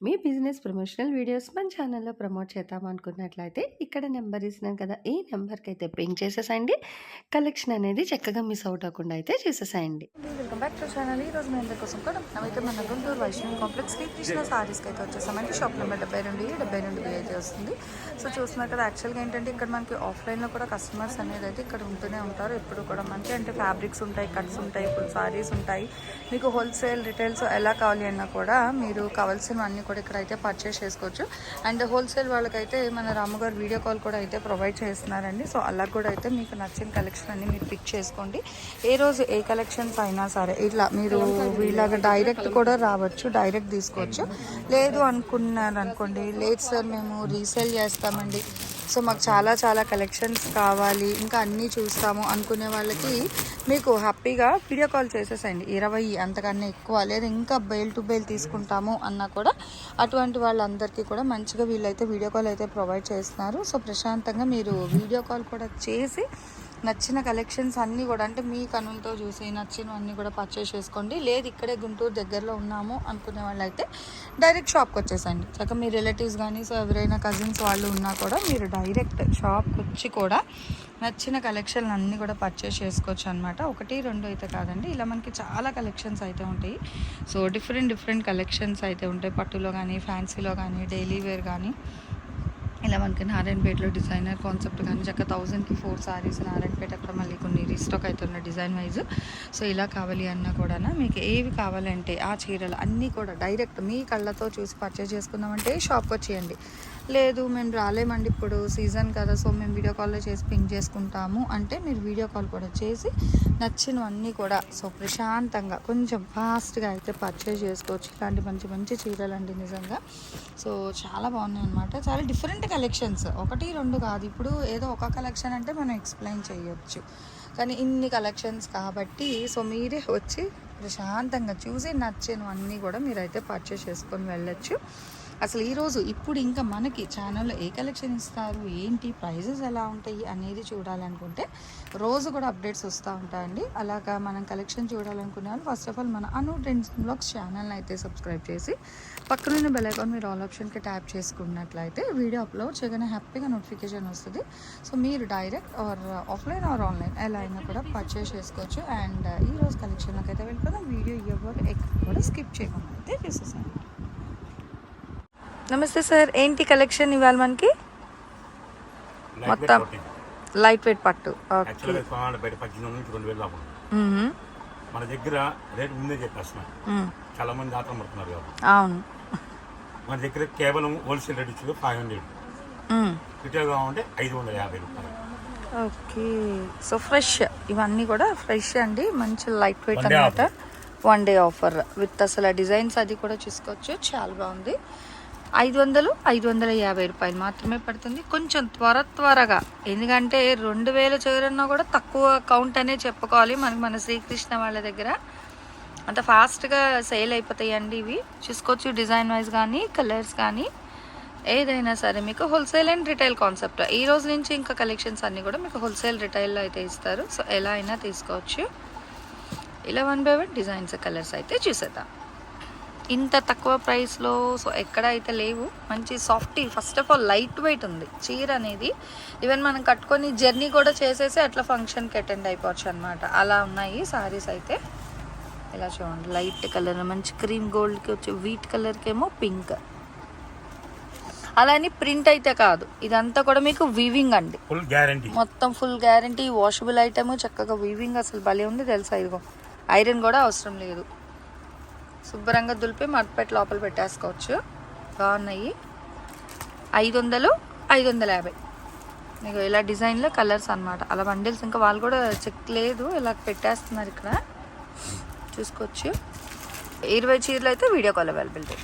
మీ business promotional videos మన ఛానల్‌లో promote చేద్దాం అనుకున్నట్లయితే ఇక్కడ నెంబర్ ఇస్తున్నాను కదా! ఈ నెంబర్కి అయితే పింక్ చేసేసేయండి. కలెక్షన్ అనేది చక్కగా మిస్ అవుట్ అవ్వకుండా అయితే చేసేసేయండి వెల్కమ్ బ్యాక్ టు ఛానల్ ఈ రోజు మేము కోసం కూడా అయితే మన గుంటూరు వైష్ణవి కాంప్లెక్స్ శ్రీకృష్ణ సారీస్కి అయితే వచ్చేసామండి. షాప్ నెంబర్ డెబ్బై రెండు డెబ్బై రెండు అయితే వస్తుంది. సో చూస్తున్నారు కదా యాక్చువల్గా ఏంటంటే ఇక్కడ మనకి ఆఫ్లైన్లో కూడా కస్టమర్స్ అనేది అయితే ఇక్కడ ఉంటూనే ఉంటారు. ఎప్పుడు కూడా మనకి అంటే ఫ్యాబ్రిక్స్ ఉంటాయి కట్స్ ఉంటాయి ఇప్పుడు సారీస్ ఉంటాయి. మీకు హోల్సేల్ రిటైల్స్ ఎలా కావాలి అన్నా కూడా మీరు కావాల్సినవన్నీ కూడా ఇక్కడ అయితే పర్చేస్ చేసుకోవచ్చు. అండ్ హోల్సేల్ వాళ్ళకైతే మన రాముగారు వీడియో కాల్ కూడా అయితే ప్రొవైడ్ చేస్తున్నారండి. సో అలా కూడా అయితే మీకు నచ్చిన కలెక్షన్ అన్ని మీరు పిక్ చేసుకోండి. ఏ రోజు ఏ కలెక్షన్స్ అయినా సరే ఇట్లా మీరు ఇలాగ డైరెక్ట్ కూడా రావచ్చు డైరెక్ట్ తీసుకోవచ్చు. లేదు అనుకున్నారు అనుకోండి లేదు సార్ మేము రీసేల్ చేస్తామండి. సో మాకు చాలా చాలా కలెక్షన్స్ కావాలి ఇంకా అన్నీ చూస్తాము అనుకునే వాళ్ళకి మీకు హ్యాపీగా వీడియో కాల్ చేసేసండి ఇరవై అంతకన్నా ఎక్కువ లేదా ఇంకా బెయిల్ టు బెయిల్ తీసుకుంటాము అన్నా కూడా అటువంటి వాళ్ళందరికీ కూడా మంచిగా వీళ్ళైతే వీడియో కాల్ అయితే ప్రొవైడ్ చేస్తున్నారు. సో ప్రశాంతంగా మీరు వీడియో కాల్ కూడా చేసి నచ్చిన కలెక్షన్స్ అన్నీ కూడా అంటే మీ కనులతో చూసి నచ్చినవన్నీ కూడా పర్చేస్ చేసుకోండి. లేదు ఇక్కడే గుంటూరు దగ్గరలో ఉన్నాము అనుకునే వాళ్ళు అయితే డైరెక్ట్ షాప్కి వచ్చేసండి చక్కగా మీ రిలేటివ్స్ కానీ సో ఎవరైనా కజిన్స్ వాళ్ళు ఉన్నా కూడా మీరు డైరెక్ట్ షాప్కి వచ్చి కూడా నచ్చిన కలెక్షన్లు అన్నీ కూడా పర్చేస్ చేసుకోవచ్చు అనమాట ఒకటి రెండు అయితే కాదండి. ఇలా మనకి చాలా కలెక్షన్స్ అయితే ఉంటాయి. సో డిఫరెంట్ డిఫరెంట్ కలెక్షన్స్ అయితే ఉంటాయి. పట్టులో కానీ ఫ్యాన్సీలో కానీ డైలీ వేర్ కానీ ఇలా మనకి నారాయణపేటలో డిజైనర్ కాన్సెప్ట్ కానీ చక్క థౌజండ్కి ఫోర్ సారీస్ నారాయణపేట అక్కడ మళ్ళీ కొన్ని రీస్టాక్ అవుతున్న డిజైన్ వైజ్ సో ఇలా కావాలి అన్నా కూడా మీకు ఏవి కావాలంటే ఆ చీరలు అన్నీ కూడా డైరెక్ట్ మీ కళ్ళతో చూసి పర్చేస్ చేసుకుందామంటే షాప్కి వచ్చేయండి. లేదు మేము రాలేమండి ఇప్పుడు సీజన్ కదా సో మేము వీడియో కాల్లో చేసి పింక్ చేసుకుంటాము. అంటే మీరు వీడియో కాల్ కూడా చేసి నచ్చినవన్నీ కూడా సో ప్రశాంతంగా కొంచెం ఫాస్ట్గా అయితే పర్చేజ్ చేసుకోవచ్చు. ఇలాంటి మంచి మంచి చీరలు అండి నిజంగా. సో చాలా బాగున్నాయి అనమాట చాలా డిఫరెంట్ కలెక్షన్స్ ఒకటి రెండు కాదు. ఇప్పుడు ఏదో ఒక కలెక్షన్ అంటే మనం ఎక్స్ప్లెయిన్ చేయొచ్చు. కానీ ఇన్ని కలెక్షన్స్ కాబట్టి సో మీరే వచ్చి ప్రశాంతంగా చూసి నచ్చినవన్నీ కూడా మీరైతే పర్చేస్ చేసుకొని వెళ్ళచ్చు. అసలు ఈరోజు ఇప్పుడు ఇంకా మనకి ఛానల్లో ఏ కలెక్షన్ ఇస్తారు? ఏంటి? ప్రైజెస్ ఎలా ఉంటాయి? అనేది చూడాలనుకుంటే రోజు కూడా అప్డేట్స్ వస్తూ ఉంటాయండి. అలాగా మనం కలెక్షన్ చూడాలనుకునే వాళ్ళు ఫస్ట్ ఆఫ్ ఆల్ మన అను ట్రెండ్స్ బ్లాగ్స్ ఛానల్ని అయితే సబ్స్క్రైబ్ చేసి పక్కనున్న బెల్ అకౌంట్ మీరు ఆల్ ఆప్షన్కి ట్యాప్ చేసుకున్నట్లయితే వీడియో అప్లోడ్ చేయగానే హ్యాపీగా నోటిఫికేషన్ వస్తుంది. సో మీరు direct or offline or online ఎలా అయినా కూడా పర్చేస్ చేసుకోవచ్చు. అండ్ ఈరోజు కలెక్షన్లోకి అయితే వెళ్ళిపోదాం. వీడియో ఎవరు ఎక్కడ కూడా స్కిప్ చేయకుండా అయితే చూసేసాను నమస్తే సార్ ఏంటి కలెక్షన్ ఇవాళ మనకి? మొత్తం లైట్ వెయిట్ పట్టు. మన దగ్గర రేటు ముందే చెప్పేస్తున్నాం. చాలా మంది ఆటలు పడుతున్నారు కాబట్టి. అవును. మన దగ్గర కేవలం హోల్సేల్ రేట్ ఇచ్చింది ఫైవ్ హండ్రెడ్. రిటైల్ కావాలంటే ఐదు వందల యాభై రూపాయలు. ఓకే. సో ఫ్రెష్ ఇవన్నీ కూడా ఫ్రెష్ అండి. మంచి లైట్ వెయిట్ అనమాట వన్ డే ఆఫర్ విత్ అసలు డిజైన్స్ అది కూడా చూసుకోవచ్చు. చాలా బాగుంది. ఐదు వందలు ఐదు వందల యాభై రూపాయలు మాత్రమే పడుతుంది. కొంచెం త్వర త్వరగా. ఎందుకంటే రెండు వేల చీరన్నా కూడా తక్కువ కౌంట్ అనే చెప్పుకోవాలి మనకి మన శ్రీకృష్ణ వాళ్ళ దగ్గర. అంత ఫాస్ట్గా సేల్ అయిపోతాయండి ఇవి. చూసుకోవచ్చు డిజైన్ వైజ్ కానీ కలర్స్ కానీ ఏదైనా సరే మీకు హోల్సేల్ అండ్ రిటైల్ కాన్సెప్ట్ ఈ రోజు నుంచి ఇంకా కలెక్షన్స్ అన్నీ కూడా మీకు హోల్సేల్ రిటైల్లో అయితే ఇస్తారు. సో ఎలా అయినా తీసుకోవచ్చు. ఇలా one by one designs colours అయితే చూసేద్దాం. ఇంత తక్కువ ప్రైస్లో సో ఎక్కడ అయితే లేవు మంచి softy first of all light weight ఉంది. చీర అనేది ఈవెన్ మనం కట్టుకొని జర్నీ కూడా చేసేసి అట్లా ఫంక్షన్కి అటెండ్ అయిపోవచ్చు అనమాట అలా ఉన్నాయి సారీస్ అయితే. ఇలా చూడండి లైట్ కలర్ మంచి క్రీమ్ గోల్డ్కి వచ్చి వీట్ కలర్కి ఏమో పింక్ అలా అని ప్రింట్ అయితే కాదు. ఇదంతా కూడా మీకు వీవింగ్ అండి. ఫుల్ గ్యారంటీ మొత్తం ఫుల్ గ్యారంటీ వాషబుల్ ఐటమ్ చక్కగా వీవింగ్ అసలు భలే ఉంది తెలుసా ఇదిగో. ఐరన్ కూడా అవసరం లేదు. శుభ్రంగా దులిపి మడపెట్టి లోపల పెట్టేసుకోవచ్చు. బాగున్నాయి. ఐదు వందలు ఐదు వందల యాభై. మీకు ఇలా డిజైన్లో కలర్స్ అన్నమాట. అలా బండిల్స్ ఇంకా వాళ్ళు కూడా చెక్ లేదు ఇలా పెట్టేస్తున్నారు ఇక్కడ. చూసుకోవచ్చు. ఇరవై చీరలు అయితే వీడియో కాల్ అవైలబిలిటీ.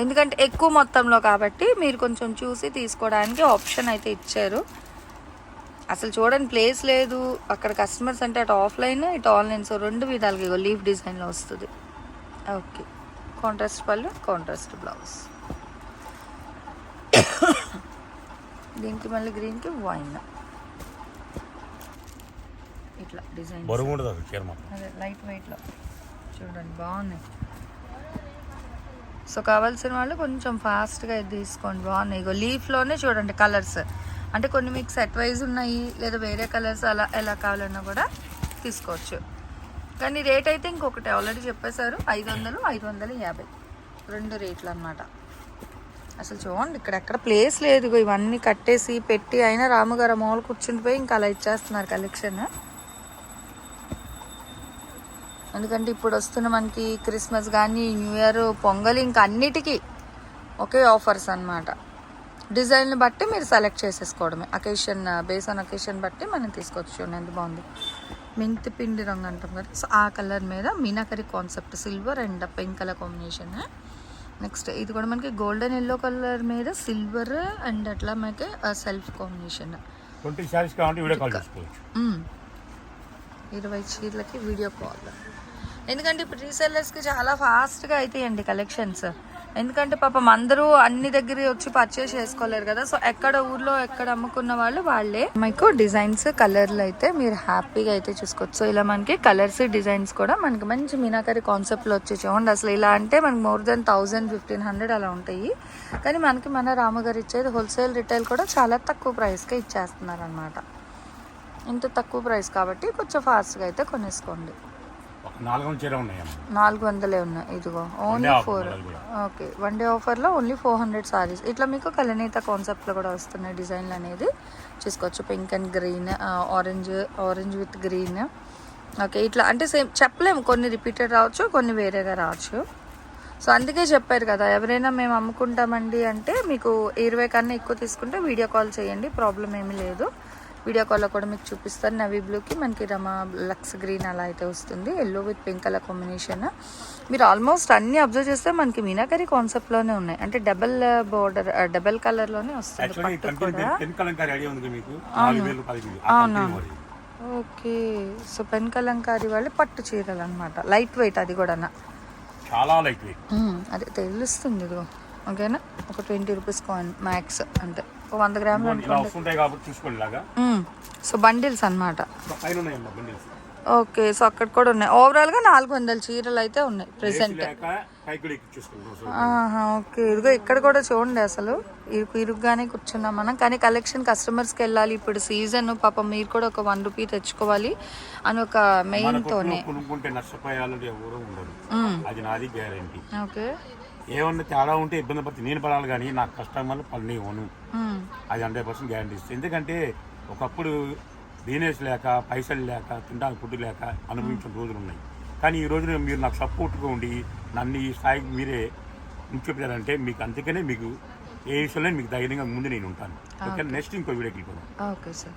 ఎందుకంటే ఎక్కువ మొత్తంలో కాబట్టి మీరు కొంచెం చూసి తీసుకోవడానికి ఆప్షన్ అయితే ఇచ్చారు. అసలు చూడండి ప్లేస్ లేదు. అక్కడ కస్టమర్స్ అంటే అటు ఆఫ్లైన్ ఇటు ఆన్లైన్. సో రెండు విధాలుగా ఇగో లీఫ్ డిజైన్లో వస్తుంది. ఓకే. కాంట్రాస్ట్ పళ్ళు కాంట్రాస్ట్ బ్లౌజ్. దీనికి మళ్ళీ గ్రీన్కి వైన్. ఇట్లా డిజైన్ బరువు ఉండదు అదే లైట్ వెయిట్లో. చూడండి బాగున్నాయి. సో కావాల్సిన వాళ్ళు కొంచెం ఫాస్ట్గా ఇది తీసుకోండి బాగున్నాయి. ఇగో లీఫ్లోనే చూడండి కలర్స్. అంటే కొన్ని మీకు సెట్ వైజ్ ఉన్నాయి లేదా వేరే కలర్స్ అలా ఎలా కావాలన్నా కూడా తీసుకోవచ్చు. కానీ రేట్ అయితే ఇంకొకటి ఆల్రెడీ చెప్పేశారు. ఐదు వందలు ఐదు వందలు యాభై. రెండు రేట్లు అనమాట అసలు చూడండి ఇక్కడ ఎక్కడ ప్లేస్ లేదు. ఇవన్నీ కట్టేసి పెట్టి అయినా రాముగారు మామూలు కూర్చుండిపోయి ఇంకా అలా ఇచ్చేస్తున్నారు కలెక్షన్ ఎందుకంటే ఇప్పుడు వస్తున్న మనకి క్రిస్మస్ కానీ న్యూ ఇయర్ పొంగల్ ఇంకా అన్నిటికీ ఒకే ఆఫర్స్ అన్నమాట. డిజైన్ని బట్టి మీరు సెలెక్ట్ చేసేసుకోవడమే. అకేషన్ బేస్ ఆన్ అకేషన్ బట్టి మనం తీసుకోవచ్చు. చూడండి ఎంత బాగుంది. మెంతి పిండి రంగు అంటాం కదా. సో ఆ కలర్ మీద meenakari concept silver and pink colour combination next ఇది కూడా మనకి గోల్డెన్ ఎల్లో కలర్ మీద సిల్వర్ అండ్ అట్లా మనకి సెల్ఫ్ కాంబినేషన్. ఇరవై చీరలకి వీడియో కాల్ ఎందుకంటే ఇప్పుడు రీసెల్లర్స్కి చాలా ఫాస్ట్గా అవుతాయండి కలెక్షన్స్ ఎందుకంటే పాపం అందరూ అన్ని దగ్గర వచ్చి పర్చేస్ చేసుకోలేరు కదా. సో ఎక్కడ ఊర్లో ఎక్కడ అమ్ముకున్న వాళ్ళు వాళ్ళే. మీకు డిజైన్స్ కలర్లు అయితే మీరు హ్యాపీగా అయితే చూసుకోవచ్చు. సో ఇలా మనకి కలర్స్ డిజైన్స్ కూడా మనకి మంచి మీనాకరి కాన్సెప్ట్లో వచ్చి చూడండి. అసలు ఇలా అంటే మనకి more than thousand fifteen hundred అలా ఉంటాయి. కానీ మనకి మన రామగారు ఇచ్చేది హోల్సేల్ రిటైల్ కూడా చాలా తక్కువ ప్రైస్కే ఇచ్చేస్తున్నారు అనమాట ఇంత తక్కువ ప్రైస్ కాబట్టి కొంచెం ఫాస్ట్గా అయితే కొనేసుకోండి. నాలుగు వందల ఉన్నాయి ఇదిగో only four. Okay one day ఆఫర్లో ఓన్లీ ఫోర్ హండ్రెడ్ సారీస్ ఇట్లా మీకు కలనేత కాన్సెప్ట్లో కూడా వస్తున్నాయి డిజైన్లు అనేది. చూసుకోవచ్చు pink and green orange orange with green okay ఇట్లా అంటే సేమ్ చెప్పలేము. కొన్ని రిపీటెడ్ రావచ్చు కొన్ని వేరేగా రావచ్చు. సో అందుకే చెప్పారు కదా ఎవరైనా మేము అమ్ముకుంటామండి అంటే మీకు ఇరవై కన్నా ఎక్కువ తీసుకుంటే వీడియో కాల్ చేయండి ప్రాబ్లం ఏమీ లేదు. వీడియో కాల్లో కూడా మీకు చూపిస్తాను. నవీ బ్లూకి మనకి రమా లక్స్ గ్రీన్ అలా అయితే వస్తుంది. Yellow with pink colour combination మీరు ఆల్మోస్ట్ అన్ని అబ్జర్వ్ చేస్తే మనకి మీనాకరి కాన్సెప్ట్లోనే ఉన్నాయి. అంటే డబల్ బోర్డర్ డబల్ కలర్లోనే వస్తుంది పట్టు కూడా. మరి. ఓకే. సో పెన్ కలంకారీ వాళ్ళు పట్టు చీరలు అనమాట లైట్ వెయిట్ అది కూడా చాలా లైట్ వెయిట్ అదే తెలుస్తుంది ఇదిగో. ఓకేనా? ఒక ట్వంటీ రూపీస్ కాయిన్ మ్యాక్స్ అంటే ఒక వంద గ్రాములు అనుకోండి. So bundles bundles. Okay so అక్కడ కూడా ఉన్నాయి. ఓవరాల్గా నాలుగు వందల చీరలు అయితే ఉన్నాయి ప్రెసెంట్ ఓకే. ఇదిగో ఇక్కడ కూడా చూడండి అసలు. ఇరుకు ఇరుగ్గానే కూర్చున్నాం మనం. కానీ కలెక్షన్ కస్టమర్స్కి వెళ్ళాలి. ఇప్పుడు సీజన్ పాపం మీరు కూడా ఒక వన్ రూపీ తెచ్చుకోవాలి అని ఒక మెయిన్తోనే. ఓకే. ఏమన్నా తేడా ఉంటే ఇబ్బంది పడితే నేను పడాలి కానీ నా కస్టమర్లు పని ఇవ్వను. అది హండ్రెడ్ పర్సెంట్ గ్యారంటీ ఇస్తుంది ఎందుకంటే ఒకప్పుడు బిజినెస్ లేక పైసలు లేక తినడానికి ఫుడ్ లేక అనుభవించిన రోజులు ఉన్నాయి. కానీ ఈ రోజున మీరు నాకు సపోర్ట్గా ఉండి నన్ను ఈ స్థాయికి మీరే ఉంచిపోయారంటే మీకు అందుకనే మీకు ఏ విషయంలో మీకు ధైర్యంగా ముందు నేను ఉంటాను. ఓకే. నెక్స్ట్ ఇంకో వీడియోకి వెళ్ళిపోదాం. Okay sir.